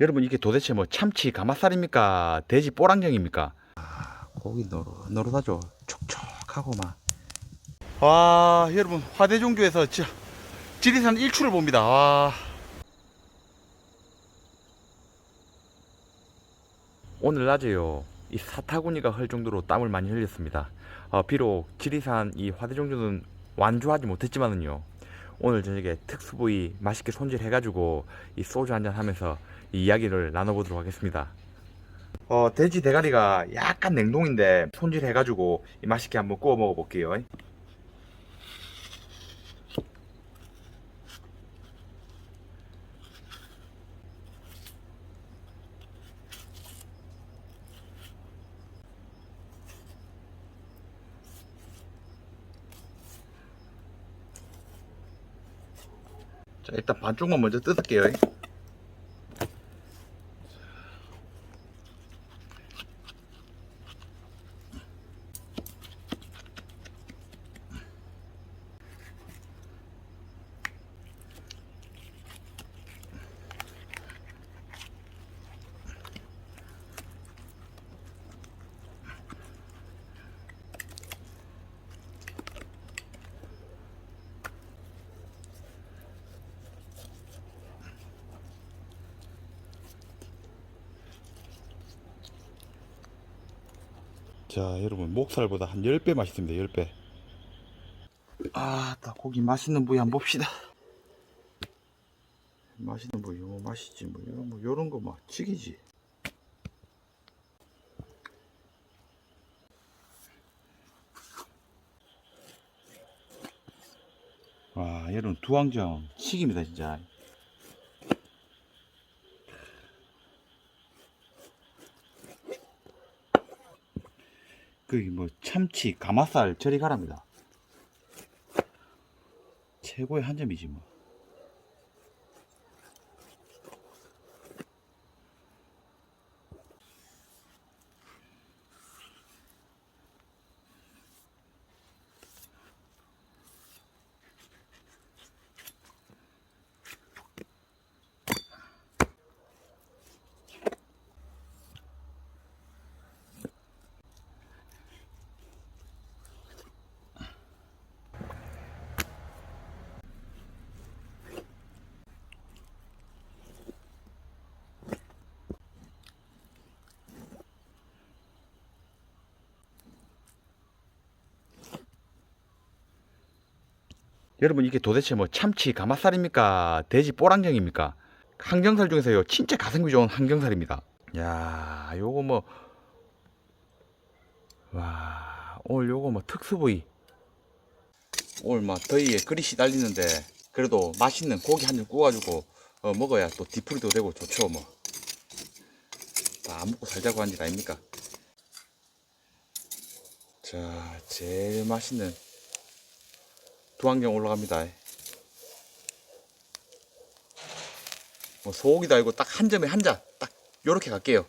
여러분 이게 도대체 뭐 참치 가마살입니까? 돼지 뽀랑정입니까? 고기 노릇 노릇하죠. 촉촉하고 막. 와 여러분 화대종교에서 지, 지리산 일출을 봅니다. 와. 오늘 낮에요. 이 사타구니가 흘 정도로 땀을 많이 흘렸습니다. 어, 비록 지리산 이 화대종교는 완주하지 못했지만은요. 오늘 저녁에 특수부위 맛있게 손질해가지고 이 소주 한잔 하면서 이 이야기를 나눠보도록 하겠습니다. 어, 돼지 대가리가 약간 냉동인데 손질해가지고 이 맛있게 한번 구워 먹어볼게요. 자, 일단 반쪽만 먼저 뜯을게요. 자, 여러분, 목살보다 한 10배 맛있습니다, 10배. 아, 나 고기 맛있는 부위 한번 봅시다. 맛있는 부위, 뭐 맛있지, 뭐, 이런, 뭐, 요런 거 막, 찌개지. 와, 여러분, 두항정, 칡입니다, 진짜. 그게 뭐 참치, 가마살 저리 가랍니다. 최고의 한 점이지 뭐. 여러분 이게 도대체 뭐 참치 가마살입니까? 돼지 뽀랑정입니까? 항정살 중에서요 진짜 가성비 좋은 항정살입니다. 야 요거 뭐 와, 오늘 요거 뭐 특수 부위. 오늘 막 더위에 그리 시달리는데 그래도 맛있는 고기 한 점 구워가지고 어, 먹어야 또 디프리도 되고 좋죠 뭐. 다안 먹고 살자고 한 일 아닙니까? 자, 제일 맛있는 두안경 올라갑니다. 뭐 소고기도 아니고 딱 한 점에 한 잔, 딱 요렇게 갈게요.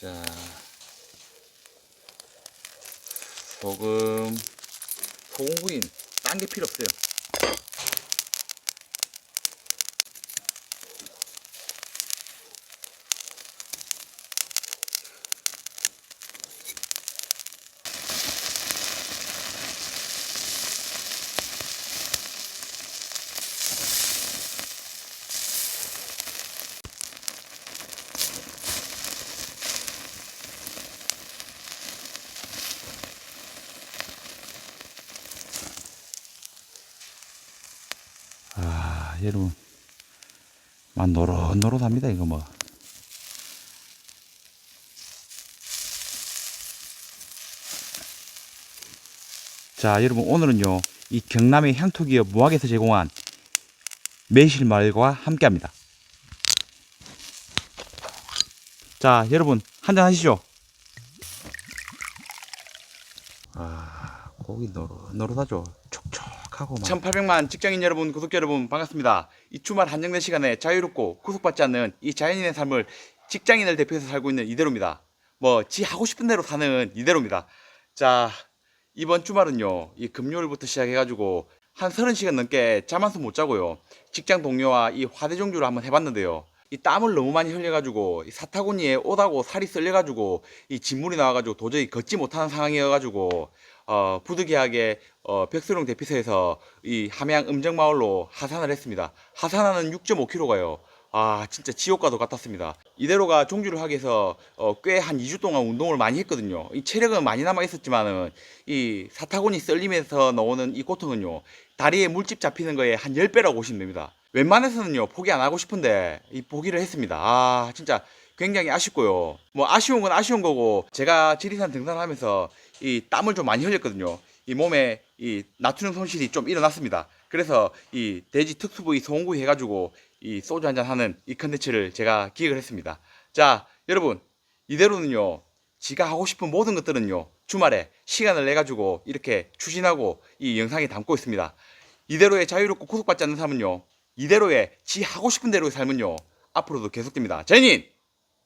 자, 소금, 소금구이는 딴게 필요 없어요. 여러분. 만 노릇노릇합니다, 이거 뭐. 자, 여러분, 오늘은요, 이 경남의 향토기업 무학에서 제공한 매실말과 함께 합니다. 자, 여러분, 한잔 하시죠. 아, 고기 노릇, 노릇하죠. 촉촉하고 막. 1800만 직장인 여러분, 구독자 여러분, 반갑습니다. 이 주말 한정된 시간에 자유롭고 구속받지 않는 이 자연인의 삶을 직장인을 대표해서 살고 있는 이대로입니다. 뭐, 지 하고 싶은 대로 사는 이대로입니다. 자, 이번 주말은요, 이 금요일부터 시작해 가지고, 한 30시간 넘게 잠한손못 자고요. 직장 동료와 이 화대 종주를 한번 해 봤는데요. 이 땀을 너무 많이 흘려가지고 이 사타구니에 오다고 살이 쓸려가지고 이 진물이 나와가지고 도저히 걷지 못하는 상황이어가지고 어, 부득이하게 어, 백수령 대피소에서 이 함양 음정마을로 하산을 했습니다. 하산하는 6.5km가요. 아 진짜 지옥과도 같았습니다. 이대로가 종주를 하기 위해서 어, 꽤 한 2주 동안 운동을 많이 했거든요. 이 체력은 많이 남아 있었지만은 이 사타구니 썰리면서 나오는 이 고통은요. 다리에 물집 잡히는 거에 한 10배라고 보시면 됩니다. 웬만해서는요 포기 안 하고 싶은데 이 포기를 했습니다. 아 진짜 굉장히 아쉽고요. 뭐 아쉬운 건 아쉬운 거고 제가 지리산 등산하면서 이 땀을 좀 많이 흘렸거든요. 이 몸에 이 나트륨 손실이 좀 일어났습니다. 그래서 이 돼지 특수부위 소홍구이 해가지고 이 소주 한잔 하는 이 컨텐츠를 제가 기획을 했습니다. 자 여러분 이대로는요 지가 하고 싶은 모든 것들은요 주말에 시간을 내 가지고 이렇게 추진하고 이 영상에 담고 있습니다. 이대로의 자유롭고 구속받지 않는 삶은요 이대로의 지 하고 싶은 대로의 삶은요 앞으로도 계속됩니다. 제닌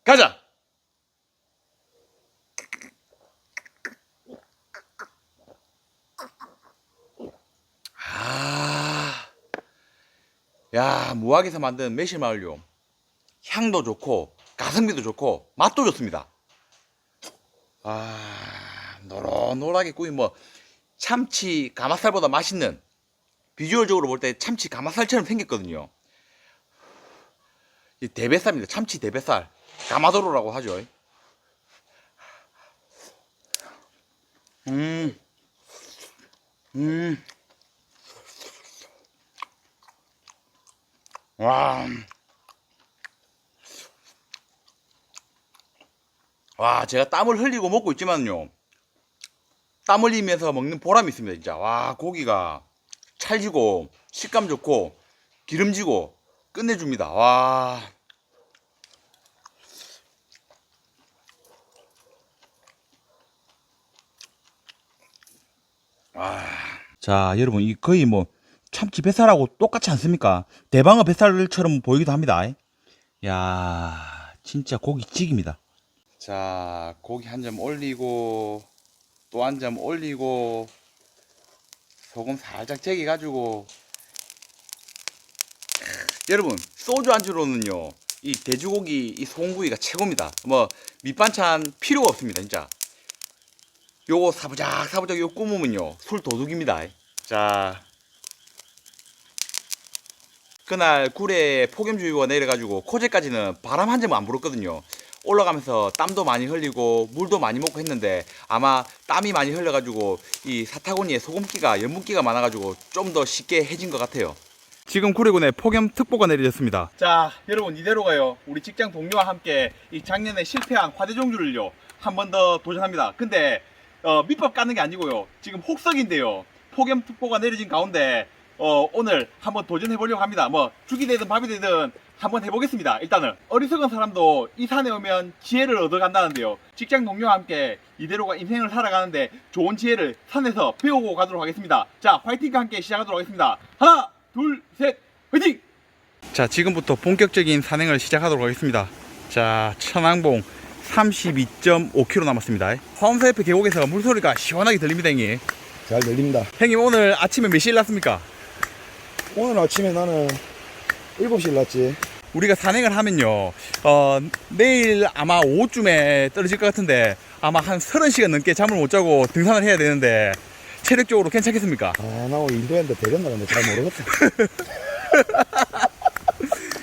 가자. 아, 야 무학에서 만든 매실마을요 향도 좋고 가성비도 좋고 맛도 좋습니다. 아 노릇노릇하게 구운 뭐 참치 가마살보다 맛있는 비주얼적으로 볼 때 참치 가마살처럼 생겼거든요. 이 대뱃살입니다. 참치 대뱃살 가마도로라고 하죠. 음, 음, 와. 와, 제가 땀을 흘리고 먹고 있지만요. 땀 흘리면서 먹는 보람이 있습니다, 진짜. 와, 고기가 찰지고, 식감 좋고, 기름지고, 끝내줍니다. 와. 자, 여러분, 이 거의 뭐, 참치 뱃살하고 똑같지 않습니까? 대방어 뱃살처럼 보이기도 합니다. 야, 진짜 고기 찍입니다. 자, 고기 한 점 올리고 또 한 점 올리고 소금 살짝 재기 가지고 여러분 소주 안주로는요 이 돼지고기 이 소고기가 최고입니다. 뭐 밑반찬 필요가 없습니다 진짜. 요거 사부작 사부작 요 구우면요 술 도둑입니다. 자 그날 구례에 폭염주의보가 내려가지고 코제까지는 바람 한 점 안 불었거든요. 올라가면서 땀도 많이 흘리고 물도 많이 먹고 했는데 아마 땀이 많이 흘려가지고 이 사타구니에 소금기가 염분기가 많아가지고 좀 더 쉽게 해진 것 같아요. 지금 구례군에 폭염 특보가 내려졌습니다. 자, 여러분 이대로 가요. 우리 직장 동료와 함께 이 작년에 실패한 화대종주를요 한 번 더 도전합니다. 근데 어, 밑밥 까는 게 아니고요. 지금 혹석인데요. 폭염 특보가 내려진 가운데 어, 오늘 한번 도전해 보려고 합니다. 뭐 죽이 되든 밥이 되든 한번 해보겠습니다. 일단은 어리석은 사람도 이 산에 오면 지혜를 얻어간다는데요. 직장 동료와 함께 이대로가 인생을 살아가는데 좋은 지혜를 산에서 배우고 가도록 하겠습니다. 자, 화이팅과 함께 시작하도록 하겠습니다. 하나, 둘, 셋, 화이팅! 자, 지금부터 본격적인 산행을 시작하도록 하겠습니다. 자, 천왕봉 32.5km 남았습니다. 화엄사 옆에 계곡에서 물소리가 시원하게 들립니다, 형님. 잘 들립니다. 형님 오늘 아침에 몇 시에 일났습니까? 오늘 아침에 나는 7시에 일났지. 우리가 산행을 하면요, 어, 내일 아마 오후쯤에 떨어질 것 같은데, 아마 한 30시간 넘게 잠을 못 자고 등산을 해야 되는데, 체력적으로 괜찮겠습니까? 아, 나 오늘 인도했는데 되겠나 근데 잘 모르겠어.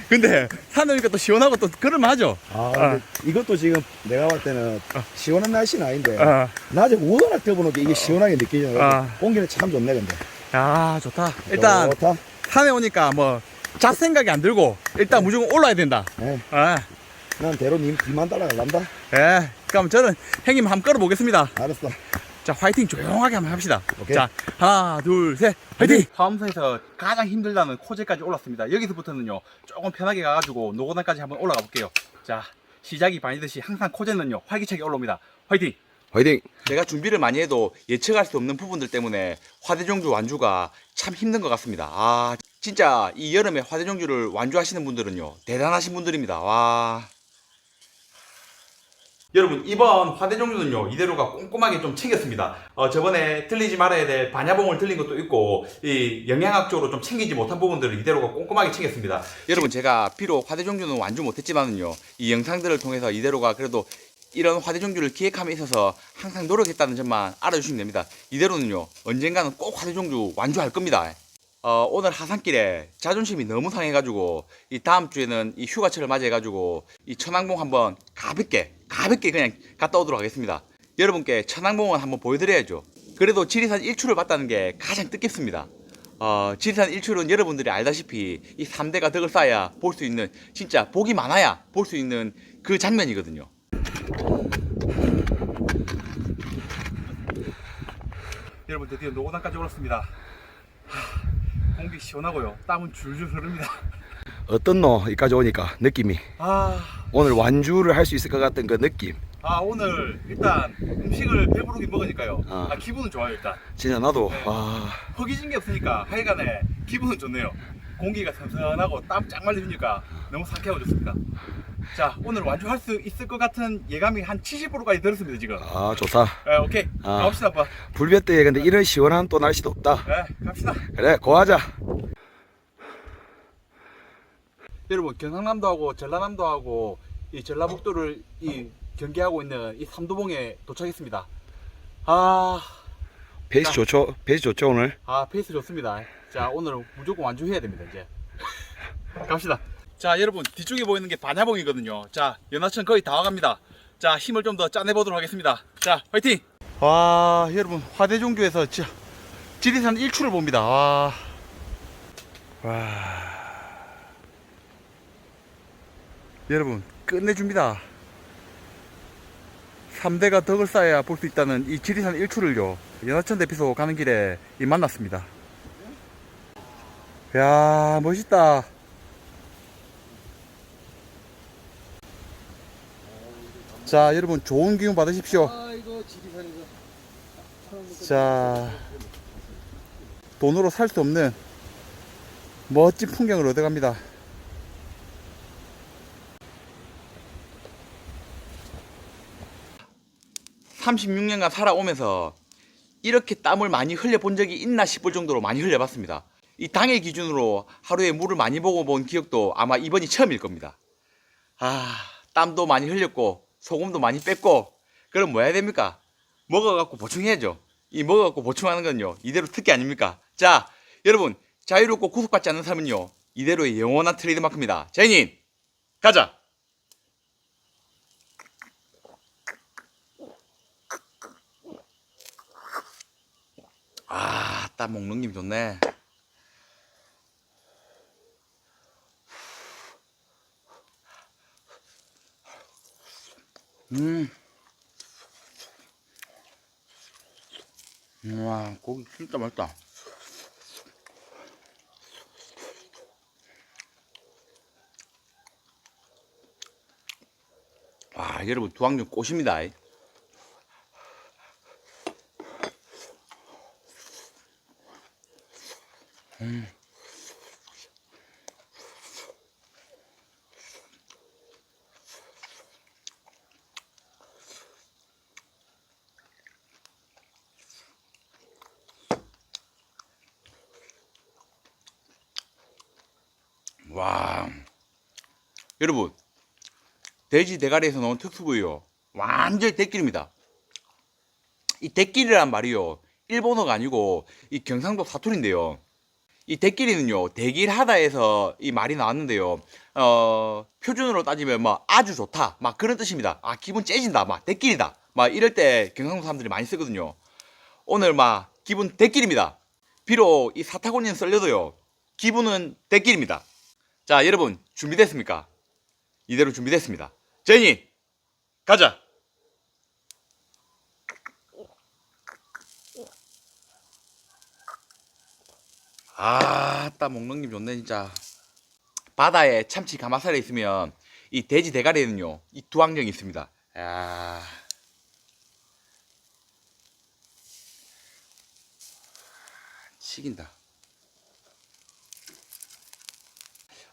근데, 산에 오니까 또 시원하고 또 그럴만하죠? 아, 근데 이것도 지금 내가 봤을 때는 시원한 날씨는 아닌데 아, 낮에 워낙 더워놓게 이게 시원하게 느끼잖아. 아. 공기는 참 좋네 근데. 야, 좋다. 일단, 좋다. 산에 오니까 뭐, 잣 생각이 안 들고, 일단 무조건 올라야 된다. 네, 아, 난 대로 님 뒤만 따라갈란다. 예. 그럼 저는 형님 한번 끌어보겠습니다. 알았어. 자, 화이팅 조용하게 한번 합시다. 오케이. 자, 하나, 둘, 셋, 화이팅! 화엄사에서 가장 힘들다는 코제까지 올랐습니다. 여기서부터는요, 조금 편하게 가가지고 노고단까지 한번 올라가 볼게요. 자, 시작이 반이듯이 항상 코제는요, 활기차게 올라옵니다. 화이팅! 화이팅. 제가 준비를 많이 해도 예측할 수 없는 부분들 때문에 화대종주 완주가 참 힘든 것 같습니다. 아, 진짜 이 여름에 화대종주를 완주하시는 분들은요, 대단하신 분들입니다. 와. 여러분 이번 화대 종류는요 이대로가 꼼꼼하게 좀 챙겼습니다. 어, 저번에 틀리지 말아야 될 반야봉을 틀린 것도 있고 이 영양학적으로 좀 챙기지 못한 부분들을 이대로가 꼼꼼하게 챙겼습니다. 여러분 제가 비록 화대 종류는 완주 못했지만은요 이 영상들을 통해서 이대로가 그래도 이런 화대 종류를 기획함에 있어서 항상 노력했다는 점만 알아주시면 됩니다. 이대로는요 언젠가는 꼭 화대 종류 완주할 겁니다. 어, 오늘 하산길에 자존심이 너무 상해가지고 이 다음 주에는 이 휴가철을 맞이해가지고 이 천왕봉 한번 가볍게 가볍게 그냥 갔다 오도록 하겠습니다. 여러분께 천왕봉은 한번 보여드려야죠. 그래도 지리산 일출을 봤다는 게 가장 뜻깊습니다. 어, 지리산 일출은 여러분들이 알다시피 이 3대가 덕을 쌓아야 볼 수 있는 진짜 복이 많아야 볼 수 있는 그 장면이거든요. 여러분 드디어 노고단까지 올랐습니다. 공기 시원하고요. 땀은 줄줄 흐릅니다. 어떻노? 여기까지 오니까 느낌이 아, 오늘 완주를 할 수 있을 것 같은 그 느낌 아 오늘 일단 음식을 배부르게 먹으니까요. 어. 아 기분은 좋아요 일단. 진짜 나도 네. 와 허기진 게 없으니까 하여간에 기분은 좋네요. 공기가 선선하고 땀 쫙 말려주니까 너무 상쾌하고 좋습니다. 자 오늘 완주할 수 있을 것 같은 예감이 한 70%까지 들었습니다 지금. 아 좋다 네, 오케이 아. 가봅시다 아빠. 불볕대에 근데 이런 시원한 또 날씨도 없다 네 갑시다. 그래 고하자 여러분 경상남도하고 전라남도하고 이 전라북도를 이 경계하고 있는 이 삼도봉에 도착했습니다. 아, 페이스 자. 좋죠 페이스 좋죠 오늘 아 페이스 좋습니다. 자 오늘 무조건 완주해야 됩니다 이제. 갑시다. 자 여러분 뒤쪽에 보이는 게 반야봉이거든요. 자 연하천 거의 다 와갑니다. 자 힘을 좀 더 짜내 보도록 하겠습니다. 자 화이팅. 와 여러분 화대종교에서 지, 지리산 일출을 봅니다. 와. 와. 여러분 끝내줍니다 3대가 덕을 쌓아야 볼 수 있다는 이 지리산 일출을요 연하천 대피소 가는 길에 이 만났습니다 야 멋있다. 자 여러분 좋은 기운 받으십시오. 자 돈으로 살 수 없는 멋진 풍경을 얻어갑니다. 36년간 살아오면서 이렇게 땀을 많이 흘려본 적이 있나 싶을 정도로 많이 흘려봤습니다. 이 당일 기준으로 하루에 물을 많이 보고 본 기억도 아마 이번이 처음일 겁니다. 아, 땀도 많이 흘렸고, 소금도 많이 뺐고, 그럼 뭐 해야 됩니까? 먹어갖고 보충해야죠. 이 먹어갖고 보충하는 건요, 이대로 특기 아닙니까? 자, 여러분, 자유롭고 구속받지 않는 삶은요, 이대로의 영원한 트레이드마크입니다. 제인, 가자! 아, 땀 먹는 김 좋네. 음. 와, 고기 진짜 맛있다. 와, 여러분, 두항전 꽃입니다. 와 여러분 돼지 대가리에서 나온 특수부위요. 완전 대끼입니다. 이 대끼리란 말이요. 일본어가 아니고 이 경상도 사투리인데요. 이 대끼리는요 대길하다에서 이 말이 나왔는데요. 어 표준으로 따지면 뭐 아주 좋다. 막 그런 뜻입니다. 아 기분 째진다. 막 대끼리다. 막 이럴 때 경상도 사람들이 많이 쓰거든요. 오늘 막 기분 대끼입니다. 비록 이 사타구니는 썰려도요 기분은 대끼입니다. 자, 여러분, 준비됐습니까? 이대로 준비됐습니다. 제니, 가자! 아, 따 먹는 김 좋네, 진짜. 바다에 참치 가마살에 있으면 이 돼지 대가리에는요, 이 두항정이 있습니다. 야 치긴다.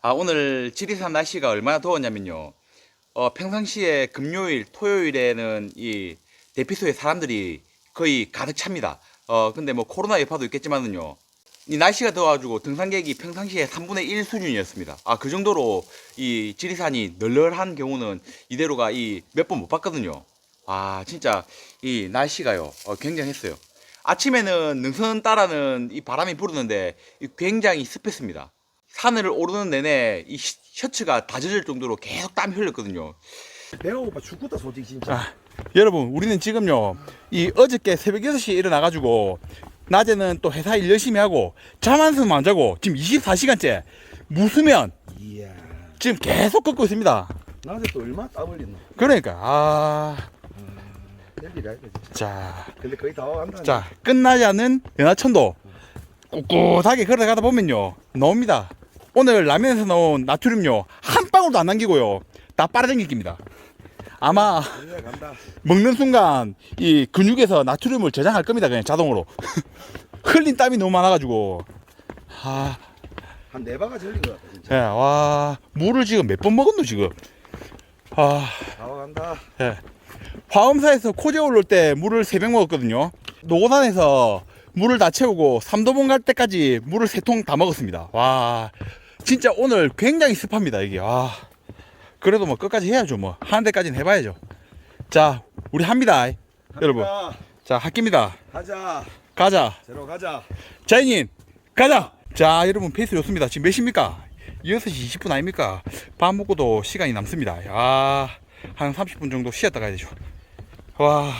아, 오늘 지리산 날씨가 얼마나 더웠냐면요. 어, 평상시에 금요일, 토요일에는 이 대피소에 사람들이 거의 가득 찹니다. 어, 근데 뭐 코로나 여파도 있겠지만은요. 이 날씨가 더워가지고 등산객이 평상시에 3분의 1 수준이었습니다. 아, 그 정도로 이 지리산이 널널한 경우는 이대로가 이 몇 번 못 봤거든요. 아, 진짜 이 날씨가요, 어, 굉장했어요. 아침에는 능선 따라는 이 바람이 이 굉장히 습했습니다. 산을 오르는 내내 이 시- 셔츠가 다 젖을 정도로 계속 땀이 흘렸거든요. 배가 고파 죽겠다 솔직히 진짜. 아, 여러분, 우리는 지금요, 이 어저께 새벽 6시에 일어나가지고, 낮에는 또 회사 일 열심히 하고, 잠 한숨 안 자고, 지금 24시간째, 무수면, 이야. 지금 계속 걷고 있습니다. 낮에 또 얼마나 땀 흘렸나. 그러니까, 아, 아니다 진짜. 자, 근데 거의 다 와간다. 자, 끝나지 않은 연하천도 꿋꿋하게 걸어가다 보면요, 나옵니다. 오늘 라면에서 나온 나트륨요, 한 방울도 안 남기고요, 다 빨아당길 겁니다. 아마. 먹는 순간 이 근육에서 나트륨을 저장할 겁니다 그냥 자동으로 흘린 땀이 너무 많아가지고 아, 한네 바가 절린 것 진짜. 예, 와 물을 지금 몇 번 먹었노 지금 아, 다 와간다. 예. 화엄사에서 코제 올릴 때 물을 세 병 먹었거든요 노고산에서 물을 다 채우고 삼도봉 갈 때까지 물을 세 통 다 먹었습니다 와 진짜 오늘 굉장히 습합니다 이게. 와 그래도 뭐 끝까지 해야죠 뭐. 하는 데까지는 해봐야죠. 자 우리 합니다. 여러분. 갑니다. 자 학기입니다. 가자. 가자. 제로 가자. 자이님 가자. 자 여러분 페이스 좋습니다. 지금 몇 시입니까? 6시 20분 아닙니까? 밥 먹고도 시간이 남습니다. 야한 30분 정도 쉬었다 가야 되죠. 와.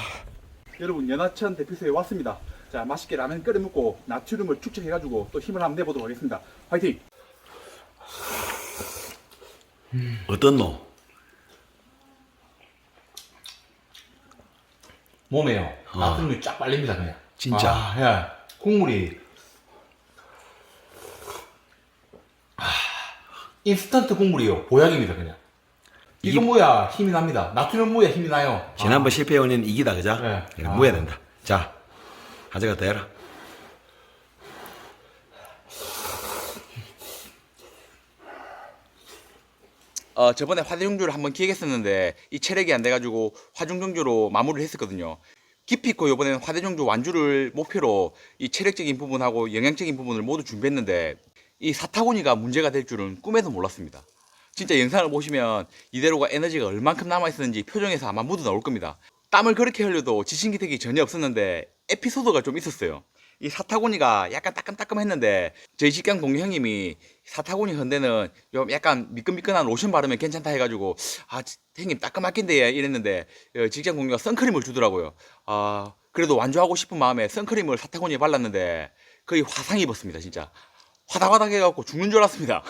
여러분 연하천 대피소에 왔습니다. 자 맛있게 라면 끓여 먹고 나트륨을 축적해 가지고 또 힘을 한번 내보도록 하겠습니다. 화이팅 어떻노? 몸에요 어. 나트륨이 쫙 빨립니다 그냥 진짜? 아, 야, 국물이 아, 인스턴트 국물이요 보약입니다 그냥 이거 뭐야 힘이 납니다 나트륨 뭐야 힘이 나요 지난번 실패 원인 이기다 그자? 네. 이거 아. 뭐야 된다. 자, 가져갔다 해라. 어, 저번에 화중정주를 한번 기획했었는데 이 체력이 안 돼가지고 화중정주로 마무리를 했었거든요. 깊이 있고 이번에는 화대정주 완주를 목표로 이 체력적인 부분하고 영양적인 부분을 모두 준비했는데 이 사타구니가 문제가 될 줄은 꿈에도 몰랐습니다. 진짜 영상을 보시면 이대로가 에너지가 얼만큼 남아있었는지 표정에서 아마 묻어 나올 겁니다. 땀을 그렇게 흘려도 지친 기색이 전혀 없었는데 에피소드가 좀 있었어요. 이 사타구니가 약간 따끔따끔했는데 저희 직장 동료 형님이 사타구니 헌데는 좀 약간 미끈미끈한 로션 바르면 괜찮다 해가지고 아 지- 형님 따끔하긴데 이랬는데 어, 직장 동료가 선크림을 주더라고요. 아 그래도 완주하고 싶은 마음에 선크림을 사타구니에 발랐는데 거의 화상 입었습니다 진짜 화닥화닥 해갖고 죽는 줄 알았습니다.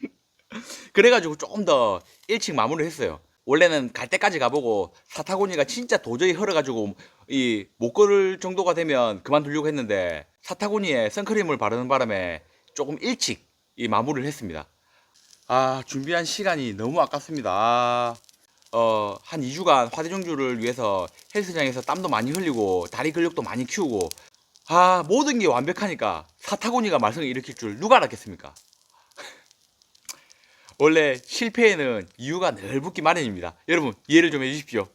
그래가지고 조금 더 일찍 마무리를 했어요. 원래는 갈 때까지 가보고 사타구니가 진짜 도저히 흘러가지고 이 못 걸을 정도가 되면 그만두려고 했는데 사타구니에 선크림을 바르는 바람에 조금 일찍 이 마무리를 했습니다. 아 준비한 시간이 너무 아깝습니다. 아, 어, 한 2주간 화대정주를 위해서 헬스장에서 땀도 많이 흘리고 다리 근력도 많이 키우고 아 모든 게 완벽하니까 사타구니가 말썽을 일으킬 줄 누가 알았겠습니까? 원래 실패에는 이유가 늘 붙기 마련입니다. 여러분 이해를 좀 해주십시오.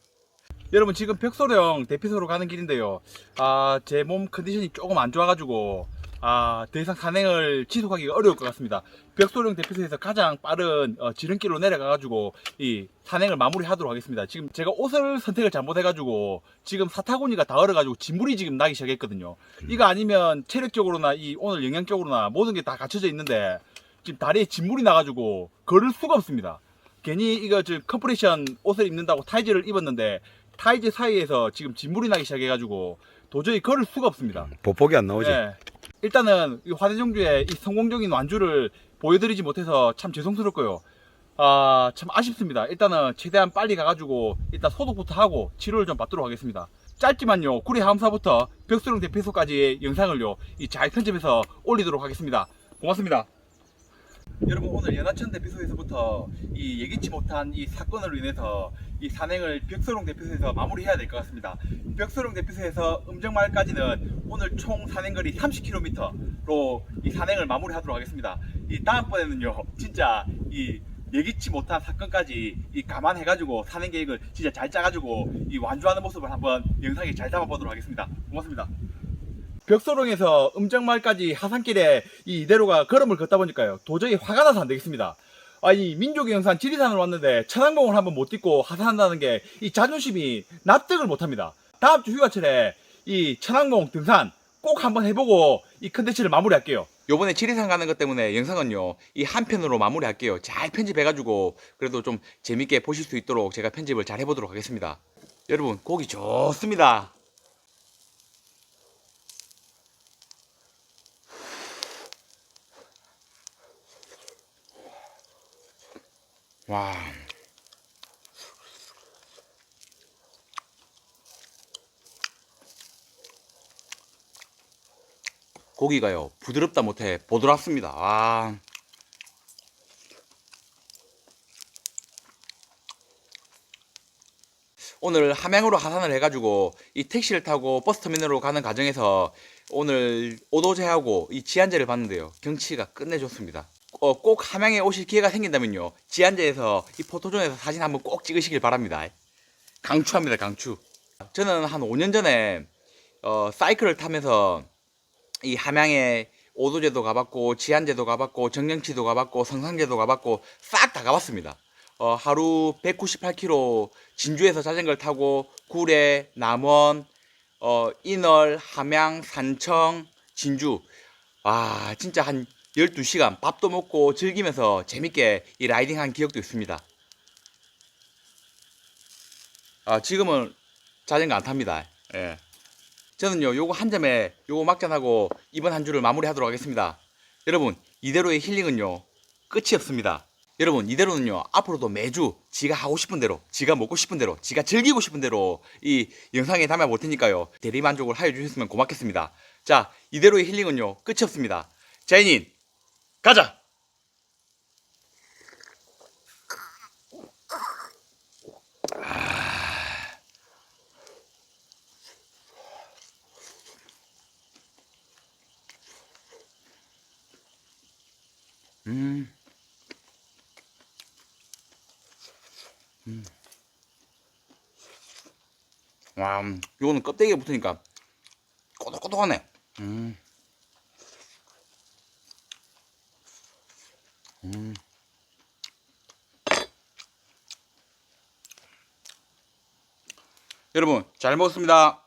여러분 지금 벽소령 대피소로 가는 길인데요. 아 제 몸 컨디션이 조금 안 좋아가지고 아 더 이상 산행을 지속하기가 어려울 것 같습니다. 벽소령 대피소에서 가장 빠른 어, 지름길로 내려가가지고 이 산행을 마무리하도록 하겠습니다. 지금 제가 옷을 선택을 잘못해가지고 지금 사타구니가 다 얼어가지고 진물이 지금 나기 시작했거든요. 이거 아니면 체력적으로나 이 오늘 영양적으로나 모든 게 다 갖춰져 있는데 지금 다리에 진물이 나가지고 걸을 수가 없습니다. 괜히 이거 지금 컴프레션 옷을 입는다고 타이즈를 입었는데 타이즈 사이에서 지금 진물이 나기 시작해가지고 도저히 걸을 수가 없습니다. 보폭이 안 나오지? 예. 일단은 이 화대정주의 이 성공적인 완주를 보여드리지 못해서 참 죄송스럽고요. 아, 참 아쉽습니다. 일단은 최대한 빨리 가가지고 일단 소독부터 하고 치료를 좀 받도록 하겠습니다. 짧지만요, 구리 함사부터 벽수령 대피소까지의 영상을요, 이 잘 편집해서 올리도록 하겠습니다. 고맙습니다. 여러분 오늘 연하천 대피소에서부터 이 예기치 못한 이 사건으로 인해서 이 산행을 벽소룡 대피소에서 마무리해야 될 것 같습니다. 벽소룡 대피소에서 음정마을까지는 오늘 총 산행거리 30km로 이 산행을 마무리하도록 하겠습니다. 이 다음번에는요 진짜 이 예기치 못한 사건까지 이 감안해가지고 사는 계획을 진짜 잘 짜가지고 이 완주하는 모습을 한번 영상에 잘 담아보도록 하겠습니다. 고맙습니다. 벽소룡에서 음정마을까지 하산길에 이 이대로가 걸음을 걷다 보니까요 도저히 화가 나서 안 되겠습니다. 아니 민족의 영산 지리산을 왔는데 천왕봉을 한번 못 딛고 하산한다는 게 이 자존심이 납득을 못합니다. 다음 주 휴가철에 이 천왕봉 등산 꼭 한번 해보고 이 컨텐츠를 마무리할게요. 요번에 지리산 가는 것 때문에 영상은요 이 한 편으로 마무리할게요. 잘 편집해가지고 그래도 좀 재밌게 보실 수 있도록 제가 편집을 잘 해보도록 하겠습니다. 여러분 고기 좋습니다. 와. 고기가요 부드럽다 못해 보드랍습니다. 아. 오늘 함양으로 하산을 해가지고 이 택시를 타고 버스 터미널로 가는 과정에서 오늘 오도제하고 이 지안제를 봤는데요 경치가 끝내줬습니다. 어, 꼭 함양에 오실 기회가 생긴다면요 지안제에서 이 포토존에서 사진 한번 꼭 찍으시길 바랍니다. 강추합니다 강추. 저는 한 5년 전에 어, 사이클을 타면서 이 함양에 오도제도 가봤고 지안제도 가봤고 정령치도 가봤고 성상제도 가봤고 싹 다 가봤습니다. 어, 하루 198km 진주에서 자전거를 타고 구례, 남원, 어, 인월, 함양, 산청, 진주. 와, 진짜 한 12시간 밥도 먹고 즐기면서 재밌게 이 라이딩 한 기억도 있습니다. 아, 지금은 자전거 안 탑니다. 예. 저는요, 요거 한 점에 요거 막잔하고 이번 한 주를 마무리하도록 하겠습니다. 여러분, 이대로의 힐링은요, 끝이 없습니다. 여러분, 이대로는요, 앞으로도 매주 지가 하고 싶은 대로, 지가 먹고 싶은 대로, 지가 즐기고 싶은 대로 이 영상에 담아 볼 테니까요, 대리만족을 하여 주셨으면 고맙겠습니다. 자, 이대로의 힐링은요, 끝이 없습니다. 자연인, 가자! 음. 음. 와, 음, 이거는 껍데기에 붙으니까 꼬독꼬독하네. 음. 음. 여러분, 잘 먹었습니다.